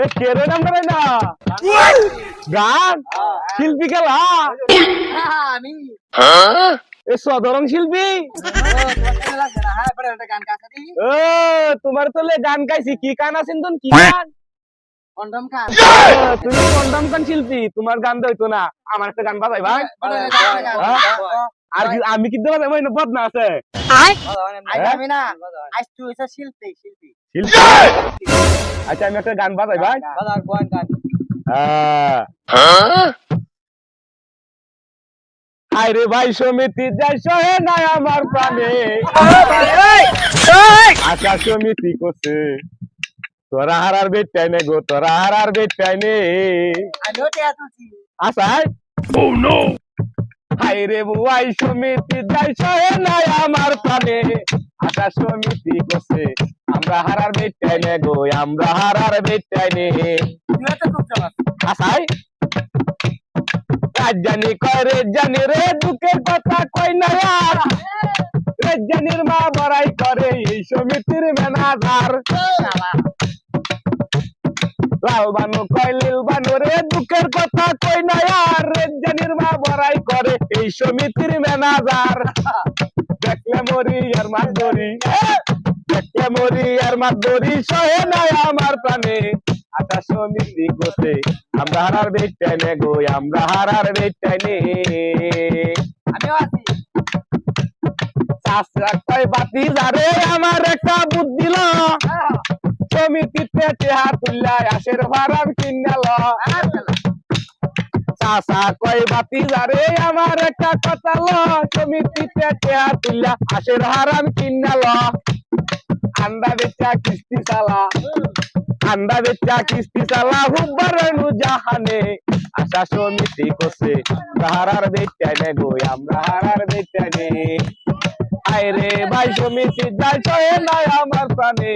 এ কেরে নাম করে না? গান? শিল্পী খেলা? এ সদরং শিল্পী? হ্যাঁ ও তোমার তোলে গান গাইছি। কি গান আছেন তুমি কি গান? কন্ডম খান তুমি কন্ডম গান শিল্পী। তোমার গান দইতো না। আমার একটা গান বাজাই ভাই। আর কি- আমি বদনা আছে। আজ আমি না আজ তুই শিল্পী শিল্পী। শিল্পী? আচ্ছা আমি একটা গান বাজাই ভাই। বাজার কোন গান আরে ভাই সমিতি যাই সহে নাই আমার প্রাণে। আকাশ সমিতি করছে। তোরা হারার বেটাই নে গো তোরা হারার বেটাই নে। আসাই ও নো হাই রে বুয়াই সমিতি যাই সহে নাই আমার প্রাণে। আকাশ সমিতি করছে। আমরা হারার বেটাই নে গো, আমরা হারার বেটাই নে। আসাই? রাজধানী কয় জানি রে, দুঃখের কথা কই না আর। রাজধানীর মা বড়াই করে এই সমিতির ম্যানেজার। লাল বানু কয় লীল বানু রে, দুঃখের কথা কই না আর। রাজধানীর মা বড়াই করে এই সমিতির ম্যানেজার। দেখলে মরি আর দড়ি। দেখলে মরি আর মার দড়ি সহে নাই আমার প্রাণে। আকাশ সমিতি গোসে আমরা হারার বেটাই নে গো আমরা হারার বেটাই নে আমিও আছি। চাষরা কয় বাতি যারে আমার একটা বুদ্ধি ল। সমিতিতে চেহা তুল্লাই আশের ভাড়াম কিনাল চাষা কয় বাতি যারে আমার একটা কথা ল। সমিতিতে চেহা তুল্লা আশের হারাম কিনাল আন্ডা বেচা কিস্তি সালা আন্ডা বেচা কিস্তি চালা, হুব্বার জাহানে। আশা সমিতি করছে হারার বেচাই নে গো, আমরা হারার বেচাই নে আয় রে ভাই সমিতি, যাই চয়ে নাই আমার প্রাণে।